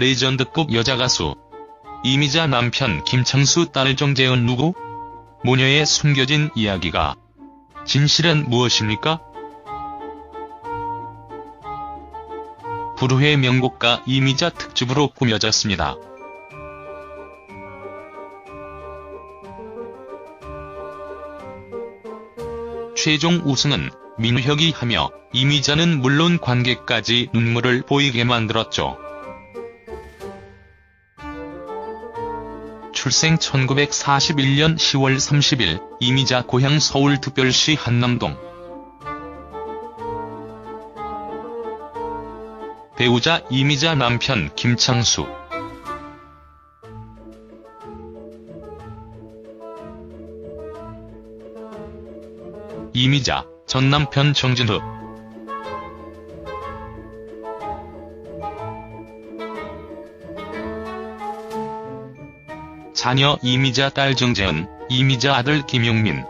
레전드급 여자 가수. 이미자 남편 김창수 딸 정재은 누구? 모녀의 숨겨진 이야기가. 진실은 무엇입니까? 불후의 명곡가 이미자 특집으로 꾸며졌습니다. 최종 우승은 민우혁이 하며 이미자는 물론 관객까지 눈물을 보이게 만들었죠. 출생 1941년 10월 30일 이미자 고향 서울특별시 한남동. 배우자 이미자 남편 김창수. 이미자 전 남편 정진흑 자녀 이미자 딸 정재은, 이미자 아들 김용민.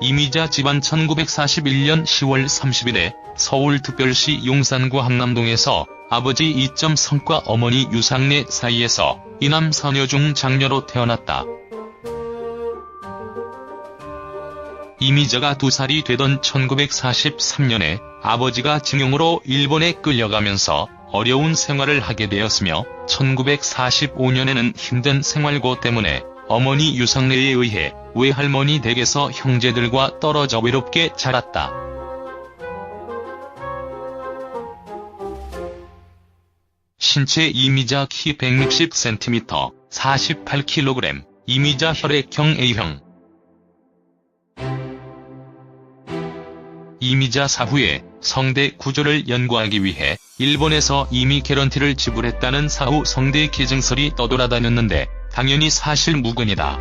이미자 집안 1941년 10월 30일에 서울특별시 용산구 한남동에서 아버지 이점 성과 어머니 유상래 사이에서 이남 서녀 중 장녀로 태어났다. 이미자가 두 살이 되던 1943년에 아버지가 징용으로 일본에 끌려가면서 어려운 생활을 하게 되었으며 1945년에는 힘든 생활고 때문에 어머니 유상래에 의해 외할머니 댁에서 형제들과 떨어져 외롭게 자랐다. 신체 이미자 키 160cm, 48kg, 이미자 혈액형 A형. 이미자 사후에 성대 구조를 연구하기 위해 일본에서 이미 개런티를 지불했다는 사후 성대 기증설이 떠돌아다녔는데 당연히 사실 무근이다.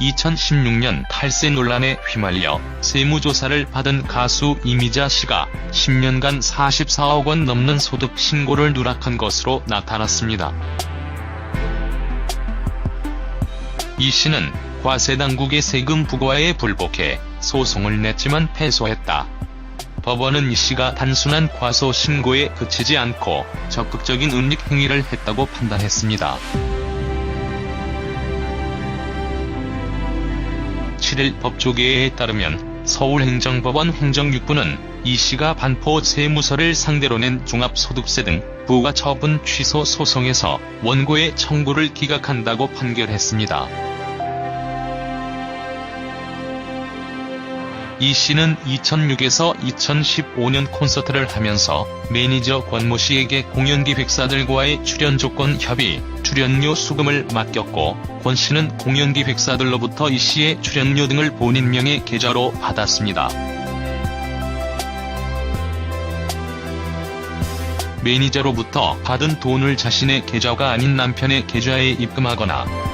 2016년 탈세 논란에 휘말려 세무조사를 받은 가수 이미자 씨가 10년간 44억 원 넘는 소득 신고를 누락한 것으로 나타났습니다. 이 씨는 과세 당국의 세금 부과에 불복해 소송을 냈지만 패소했다. 법원은 이 씨가 단순한 과소 신고에 그치지 않고 적극적인 은닉 행위를 했다고 판단했습니다. 7일 법조계에 따르면 서울행정법원 행정육부는 이 씨가 반포 세무서를 상대로 낸 종합소득세 등 부가 처분 취소 소송에서 원고의 청구를 기각한다고 판결했습니다. 이 씨는 2006에서 2015년 콘서트를 하면서 매니저 권모 씨에게 공연 기획사들과의 출연 조건 협의, 출연료 수금을 맡겼고 권 씨는 공연 기획사들로부터 이 씨의 출연료 등을 본인 명의 계좌로 받았습니다. 매니저로부터 받은 돈을 자신의 계좌가 아닌 남편의 계좌에 입금하거나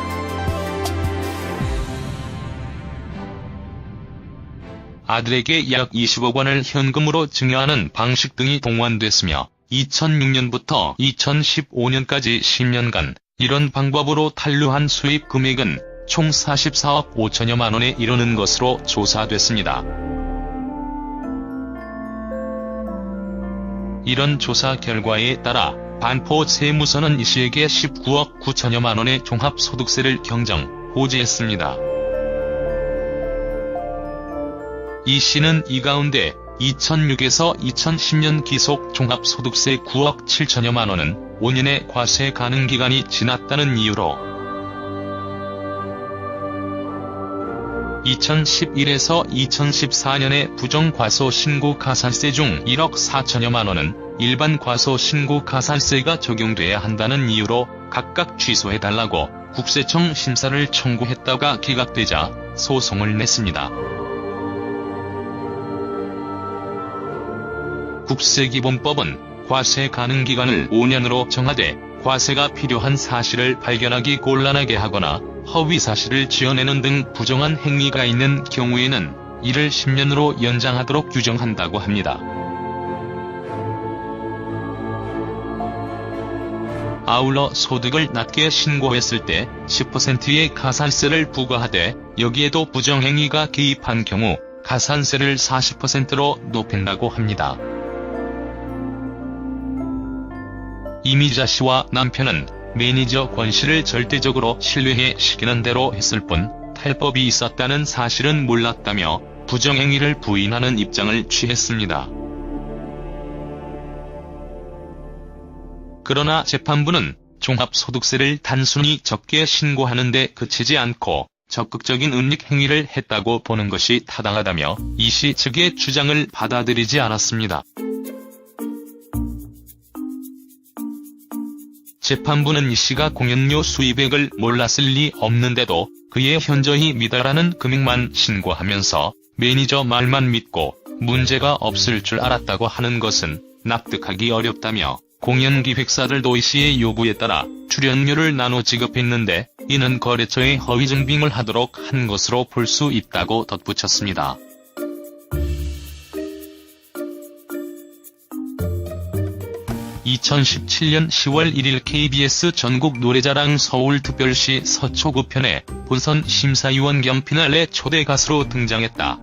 아들에게 약 20억 원을 현금으로 증여하는 방식 등이 동원됐으며 2006년부터 2015년까지 10년간 이런 방법으로 탄류한 수입 금액은 총 44억 5천여만 원에 이르는 것으로 조사됐습니다. 이런 조사 결과에 따라 반포 세무서는 이 씨에게 19억 9천여만 원의 종합소득세를 경정, 호지했습니다. 이 씨는 이 가운데 2006에서 2010년 기속 종합소득세 9억 7천여만 원은 5년의 과세 가능 기간이 지났다는 이유로 2011에서 2014년에 부정과소 신고 가산세 중 1억 4천여만 원은 일반 과소 신고 가산세가 적용돼야 한다는 이유로 각각 취소해달라고 국세청 심사를 청구했다가 기각되자 소송을 냈습니다. 국세기본법은 과세 가능 기간을 5년으로 정하되 과세가 필요한 사실을 발견하기 곤란하게 하거나 허위 사실을 지어내는 등 부정한 행위가 있는 경우에는 이를 10년으로 연장하도록 규정한다고 합니다. 아울러 소득을 낮게 신고했을 때 10%의 가산세를 부과하되 여기에도 부정행위가 개입한 경우 가산세를 40%로 높인다고 합니다. 이미자 씨와 남편은 매니저 권 씨를 절대적으로 신뢰해 시키는 대로 했을 뿐 탈법이 있었다는 사실은 몰랐다며 부정행위를 부인하는 입장을 취했습니다. 그러나 재판부는 종합소득세를 단순히 적게 신고하는 데 그치지 않고 적극적인 은닉 행위를 했다고 보는 것이 타당하다며 이 씨 측의 주장을 받아들이지 않았습니다. 재판부는 이 씨가 공연료 수입액을 몰랐을 리 없는데도 그의 현저히 미달하는 금액만 신고하면서 매니저 말만 믿고 문제가 없을 줄 알았다고 하는 것은 납득하기 어렵다며 공연 기획사들도 이 씨의 요구에 따라 출연료를 나눠 지급했는데 이는 거래처에 허위 증빙을 하도록 한 것으로 볼 수 있다고 덧붙였습니다. (2017년 10월 1일) KBS 전국 노래자랑 서울특별시 서초구 편에 본선 심사위원 겸 피날레 초대 가수로 등장했다.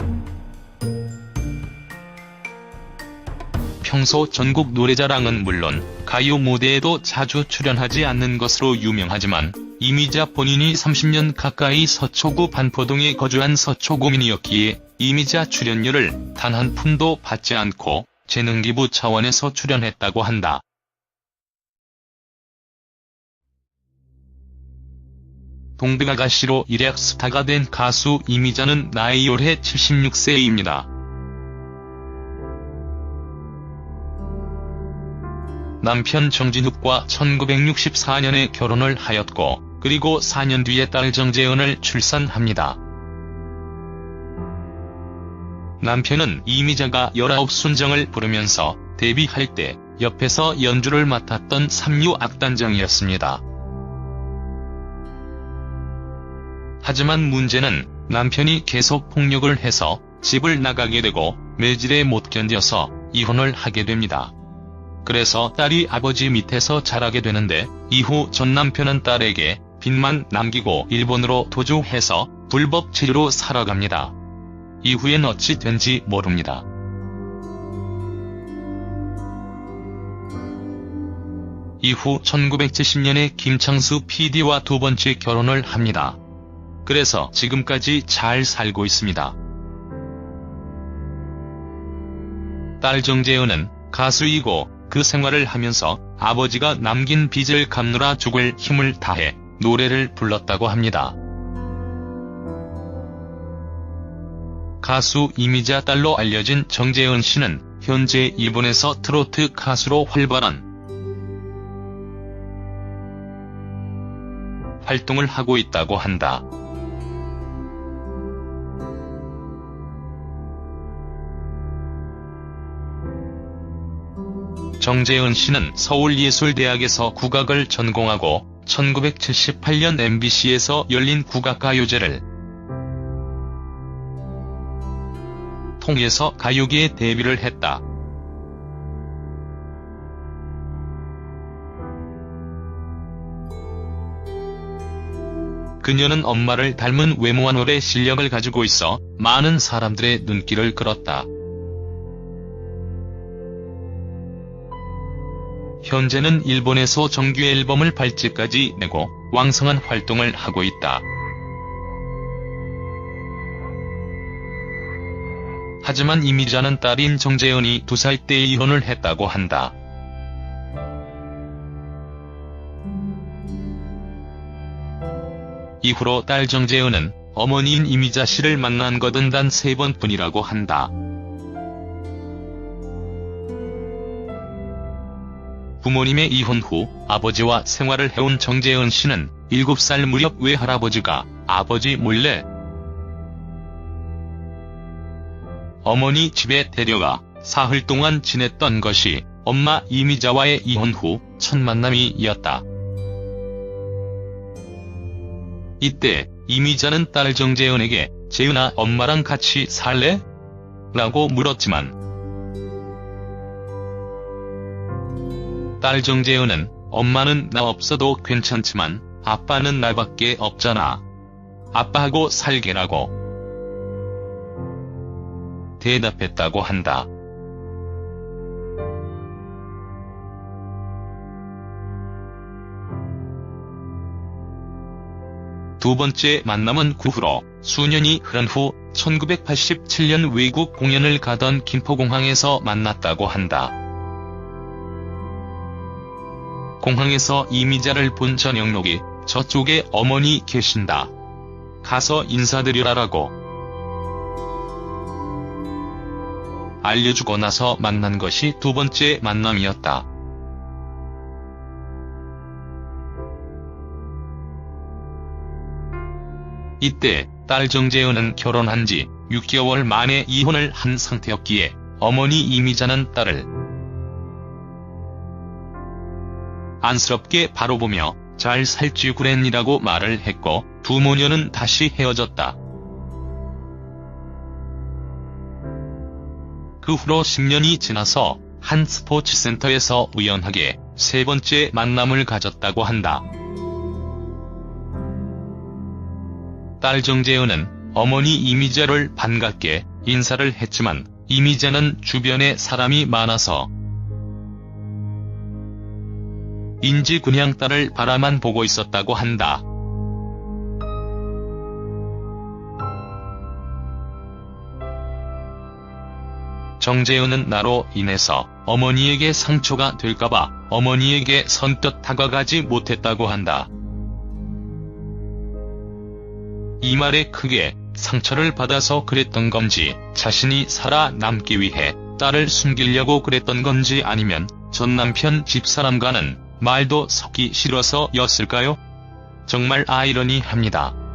평소 전국 노래자랑은 물론 가요 무대에도 자주 출연하지 않는 것으로 유명하지만 이미자 본인이 30년 가까이 서초구 반포동에 거주한 서초구민이었기에 이미자 출연료를 단 한 푼도 받지 않고 재능기부 차원에서 출연했다고 한다. 동백아가씨로 일약 스타가 된 가수 이미자는 나이 올해 76세입니다. 남편 정진욱과 1964년에 결혼을 하였고 그리고 4년 뒤에 딸 정재은을 출산합니다. 남편은 이미자가 19순정을 부르면서 데뷔할 때 옆에서 연주를 맡았던 삼류 악단장이었습니다. 하지만 문제는 남편이 계속 폭력을 해서 집을 나가게 되고 매질에 못 견뎌서 이혼을 하게 됩니다. 그래서 딸이 아버지 밑에서 자라게 되는데 이후 전 남편은 딸에게 빚만 남기고 일본으로 도주해서 불법 체류로 살아갑니다. 이후엔 어찌 된지 모릅니다. 이후 1970년에 김창수 PD와 두 번째 결혼을 합니다. 그래서 지금까지 잘 살고 있습니다. 딸 정재은은 가수이고 그 생활을 하면서 아버지가 남긴 빚을 갚느라 죽을 힘을 다해 노래를 불렀다고 합니다. 가수 이미자 딸로 알려진 정재은 씨는 현재 일본에서 트로트 가수로 활발한 활동을 하고 있다고 한다. 정재은 씨는 서울예술대학에서 국악을 전공하고 1978년 MBC에서 열린 국악가요제를 통해서 가요계에 데뷔를 했다. 그녀는 엄마를 닮은 외모와 노래 실력을 가지고 있어 많은 사람들의 눈길을 끌었다. 현재는 일본에서 정규 앨범을 발찌까지 내고 왕성한 활동을 하고 있다. 하지만 이미자는 딸인 정재은이 두살때 이혼을 했다고 한다. 이후로 딸 정재은은 어머니인 이미자 씨를 만난 것은 단 세 번뿐이라고 한다. 부모님의 이혼 후 아버지와 생활을 해온 정재은 씨는 7살 무렵 외할아버지가 아버지 몰래 어머니 집에 데려가 사흘 동안 지냈던 것이 엄마 이미자와의 이혼 후 첫 만남이었다. 이때 이미자는 딸 정재은에게 재은아 엄마랑 같이 살래? 라고 물었지만 딸 정재은은 엄마는 나 없어도 괜찮지만 아빠는 나밖에 없잖아. 아빠하고 살게라고 대답했다고 한다. 두 번째 만남은 그 후로 수년이 흐른 후 1987년 외국 공연을 가던 김포공항에서 만났다고 한다. 공항에서 이미자를 본 전영록이 저쪽에 어머니 계신다. 가서 인사드리라라고 알려주고 나서 만난 것이 두 번째 만남이었다. 이때 딸 정재은은 결혼한 지 6개월 만에 이혼을 한 상태였기에 어머니 이미자는 딸을 안쓰럽게 바로 보며 잘 살지 그랬니라고 말을 했고 두 모녀는 다시 헤어졌다. 그 후로 10년이 지나서 한 스포츠 센터에서 우연하게 세 번째 만남을 가졌다고 한다. 딸 정재은은 어머니 이미자를 반갑게 인사를 했지만 이미자는 주변에 사람이 많아서 인지 그냥 딸을 바라만 보고 있었다고 한다. 정재은은 나로 인해서 어머니에게 상처가 될까봐 어머니에게 선뜻 다가가지 못했다고 한다. 이 말에 크게 상처를 받아서 그랬던 건지 자신이 살아남기 위해 딸을 숨기려고 그랬던 건지 아니면 전 남편 집사람과는 말도 섞기 싫어서 였을까요? 정말 아이러니합니다.